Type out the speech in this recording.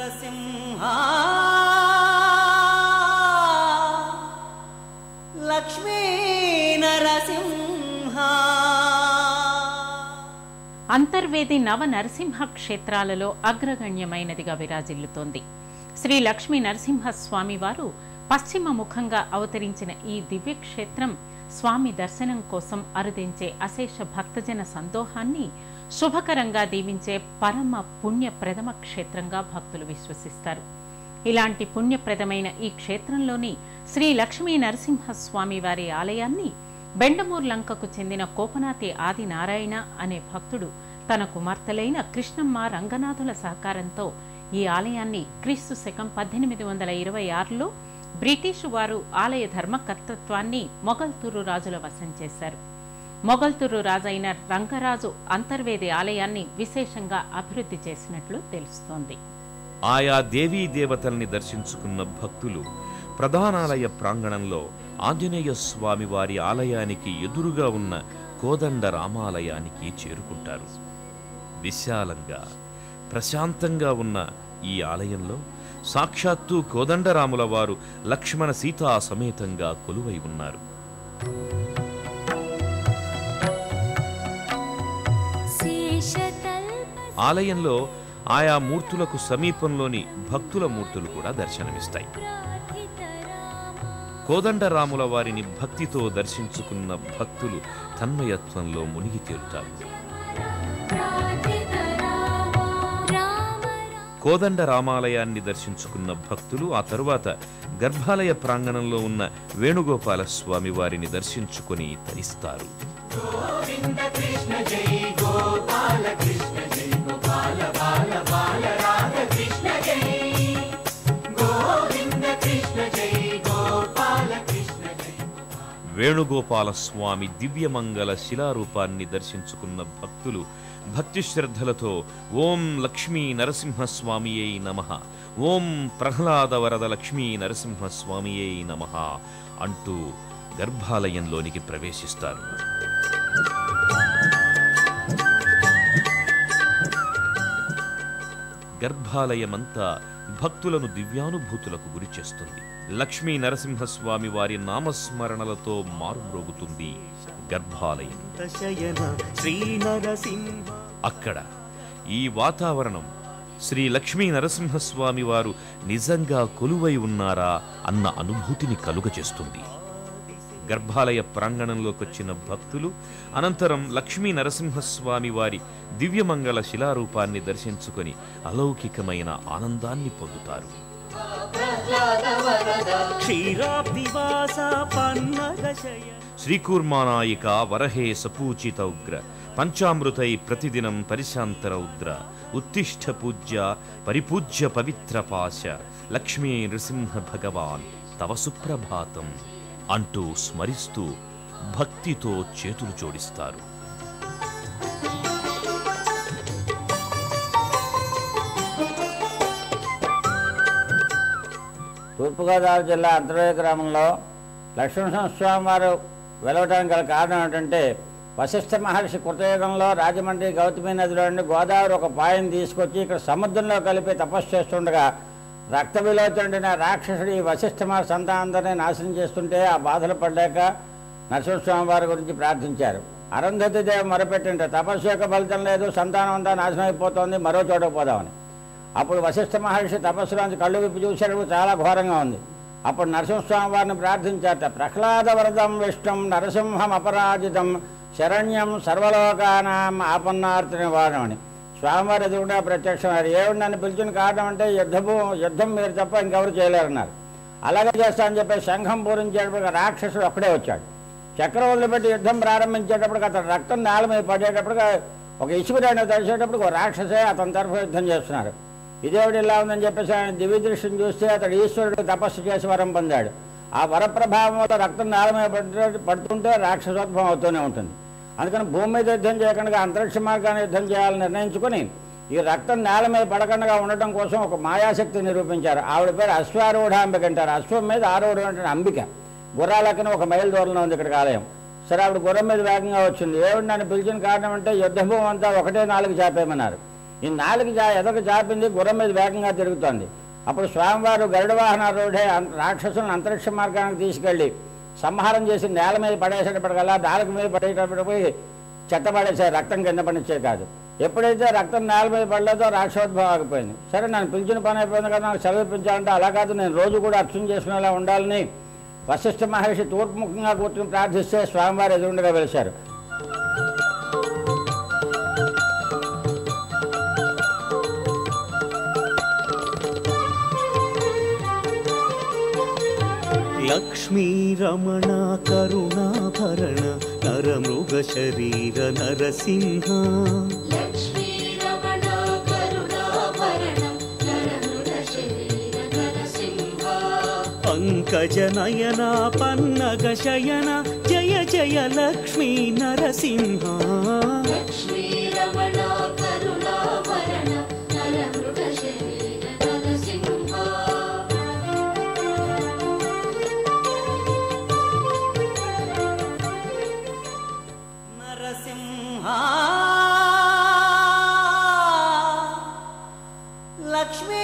నరసింహ. లక్ష్మీ నరసింహ. అంతర్వేది నవ నరసింహ క్షేత్రాలలో అగ్రగణ్యమైనదిగా విరాజిల్లుతోంది. శ్రీ లక్ష్మీ నరసింహ స్వామివారు పశ్చిమ ముఖంగా అవతరించిన ఈ దివ్య క్షేత్రం స్వామి దర్శనం కోసం అరుదించే అశేష భక్తజన సందోహాన్ని శుభకరంగా దీవించే పరమ పుణ్యప్రదమ క్షేత్రంగా భక్తులు విశ్వసిస్తారు. ఇలాంటి పుణ్యప్రదమైన ఈ క్షేత్రంలోని శ్రీ లక్ష్మీ నరసింహస్వామి వారి ఆలయాన్ని బెండమూర్ లంకకు చెందిన కోపనాతి ఆది నారాయణ అనే భక్తుడు తన కుమార్తెలైన కృష్ణమ్మ రంగనాథుల సహకారంతో ఈ ఆలయాన్ని క్రీస్తు శకం పద్దెనిమిది వందల ఇరవై ఆరులో బ్రిటిషు వారు ఆలయ ధర్మకర్తత్వాన్ని మొగల్తూరు రాజుల వశం చేశారు. మొగల్తూరు రాజైన రంగరాజు అంతర్వేది ఆలయాన్ని విశేషంగా అభివృద్ధి చేసినట్లు తెలుస్తోంది. ఆయా దేవీ దేవతల్ని దర్శించుకున్న భక్తులు ప్రధానాలయ ప్రాంగణంలో ఆంజనేయ స్వామి వారి ఆలయానికి ఎదురుగా ఉన్న కోదండ రామాలయానికి చేరుకుంటారు. విశాలంగా ప్రశాంతంగా ఉన్న ఈ ఆలయంలో సాక్షాత్తు కోదండరాముల వారు లక్ష్మణ సీతా సమేతంగా కొలువై ఉన్నారు. ఆలయంలో ఆయా మూర్తులకు సమీపంలోని భక్తుల మూర్తులు కూడా దర్శనమిస్తాయి. కోదండరాముల వారిని భక్తితో దర్శించుకున్న భక్తులు తన్మయత్వంలో మునిగి తేలుతారు. కోదండ రామాలయాన్ని దర్శించుకున్న భక్తులు ఆ తరువాత గర్భాలయ ప్రాంగణంలో ఉన్న వేణుగోపాల స్వామి వారిని దర్శించుకొని తరిస్తారు. వేణుగోపాల స్వామి దివ్యమంగళ శిలారూపాన్ని దర్శించుకున్న భక్తులు భక్తి శ్రద్ధలతో ఓం లక్ష్మీ నరసింహస్వామియై నమ. ఓం ప్రహ్లాద వరద లక్ష్మీ నరసింహస్వామియై నమ అంటూ గర్భాలయంలోనికి ప్రవేశిస్తారు. గర్భాలయమంతా భక్తులను దివ్యానుభూతులకు గురి చేస్తుంది. లక్ష్మీ నరసింహస్వామి వారి నామస్మరణలతో మారుమ్రోగుతుంది గర్భాలయం. శయన శ్రీ నరసింహ అక్కడ ఈ వాతావరణం శ్రీ లక్ష్మీ నరసింహస్వామి వారు నిజంగా కొలువై ఉన్నారా అన్న అనుభూతిని కలుగచేస్తుంది గర్భాలయ ప్రాంగణంలోకొచ్చిన భక్తులు అనంతరం లక్ష్మీ నరసింహస్వామి వారి దివ్యమంగళ శిలారూపాన్ని దర్శించుకొని అలౌకికమైన ఆనందాన్ని పొందుతారు. శ్రీకూర్మానాయిక వరహే సపూచిత ఉగ్ర పంచామృతై ప్రతిదినం పరిశాంతర ఉద్ర ఉత్తిష్ట పూజ్య పరిపూజ్య పవిత్ర పాశ లక్ష్మీ నృసింహ భగవాన్ తవ సుప్రభాతం అంటూ స్మరిస్తూ భక్తితో చేతులు జోడిస్తారు. తూర్పుగోదావరి జిల్లా అంతర్వేద గ్రామంలో లక్ష్మణస్వామి వారు వెలవడానికి గల కారణం ఏంటంటే వశిష్ఠ మహర్షి కృతయుగంలో రాజమండ్రి గౌతమి నదిలో నుండి గోదావరి ఒక పాయను తీసుకొచ్చి ఇక్కడ సముద్రంలో కలిపి తపస్సు చేస్తుండగా రక్త విలోచనుడిన రాక్షసుడు ఈ వశిష్ఠ మహర్షి సంతానందరినీ నాశనం చేస్తుంటే ఆ బాధలు పడ్డాక నరసింహస్వామి వారి గురించి ప్రార్థించారు. అరుంధతి దేవి మొరపెట్టింటే తపస్సు యొక్క ఫలితం లేదు సంతానం అంతా నాశనం అయిపోతుంది మరో చోటకు పోదామని. అప్పుడు వశిష్ఠ మహర్షి తపస్సులోంచి కళ్ళు విప్పి చూసేటప్పుడు చాలా ఘోరంగా ఉంది. అప్పుడు నరసింహస్వామి వారిని ప్రార్థించారట ప్రహ్లాద వరదం విష్ణం నరసింహం అపరాజితం శరణ్యం సర్వలోకానాం ఆపన్నార్తిని వాడమని స్వామివారి ఎదురుగా ప్రత్యక్షమయ్యారు ఏమిటి నన్ను పిలిచిన కారణం అంటే యుద్ధము యుద్ధం మీరు తప్ప ఇంకెవరు చేయలేరన్నారు. అలాగే చేస్తా అని చెప్పి శంఖం పూరించేటప్పుడు రాక్షసుడు ఒక్కడే వచ్చాడు. చక్రవర్తులు పెట్టి యుద్ధం ప్రారంభించేటప్పటికి అతను రక్తం నేల మీద పడేటప్పటికి ఒక ఇసుకురాని తెలిసేటప్పుడు ఒక రాక్షసే అతని తరఫు యుద్ధం చేస్తున్నారు. ఇదేవిడు ఇలా ఉందని చెప్పేసి ఆయన దివ్య దృష్టిని చూస్తే అతడు ఈశ్వరుడు తపస్సు చేసి వరం పొందాడు. ఆ వరప్రభావం వల్ల రక్తం నేల పడుతుంటే రాక్షసోద్భవం అవుతూనే ఉంటుంది. అందుకని భూమి మీద యుద్ధం చేయకుండా అంతరిక్ష మార్గాన్ని యుద్ధం చేయాలని నిర్ణయించుకొని ఈ రక్తం నేల మీద పడకుండా ఉండటం కోసం ఒక మాయాశక్తి నిరూపించారు. ఆవిడ పేరు అశ్వారూఢాంబిక అంటారు. అశ్వం మీద ఆరూఢం అంటే అంబిక. గుర్రాలకన ఒక మైల్ దూరంలో ఉంది ఇక్కడికి ఆలయం. సరే ఆవిడ గుర్రం మీద వేగంగా వచ్చింది. ఏమిటి నన్ను పిలిచిన కారణం అంటే యుద్ధభూమి అంతా ఒకటే నాలుగు చేపేయమన్నారు. ఈ నాలుగు జా ఎదకు చాపింది గుర్రం మీద వేగంగా తిరుగుతోంది. అప్పుడు స్వామివారు గరుడ వాహన అం- రాక్షసులను అంతరిక్ష మార్గానికి తీసుకెళ్ళి సంహారం చేసి నేల మీద పడేసేటప్పటికల్లా దాలకు మీద పడేటప్పటికి చెత్త పడేసారు రక్తం కింద పడిచ్చే కాదు. ఎప్పుడైతే రక్తం నేల మీద పడలేదో రాక్షోద్భవం ఆగిపోయింది. సరే నన్ను పిలిచిన పని అయిపోయింది కదా నాకు సెలవు అలా కాదు నేను రోజు కూడా అర్చన చేసుకునేలా ఉండాలని వశిష్ఠ మహర్షి తూర్పుముఖంగా కూర్చుని ప్రార్థిస్తే స్వామివారు ఎదురుండగా వెలిశారు. लक्ष्मीरमणा करुणाभरण नरमृगशरीर नरसिंहा। पङ्कजनयना पन्नगशयन जय जय लक्ष्मी नरसिंहा। सिंहा लक्ष्मी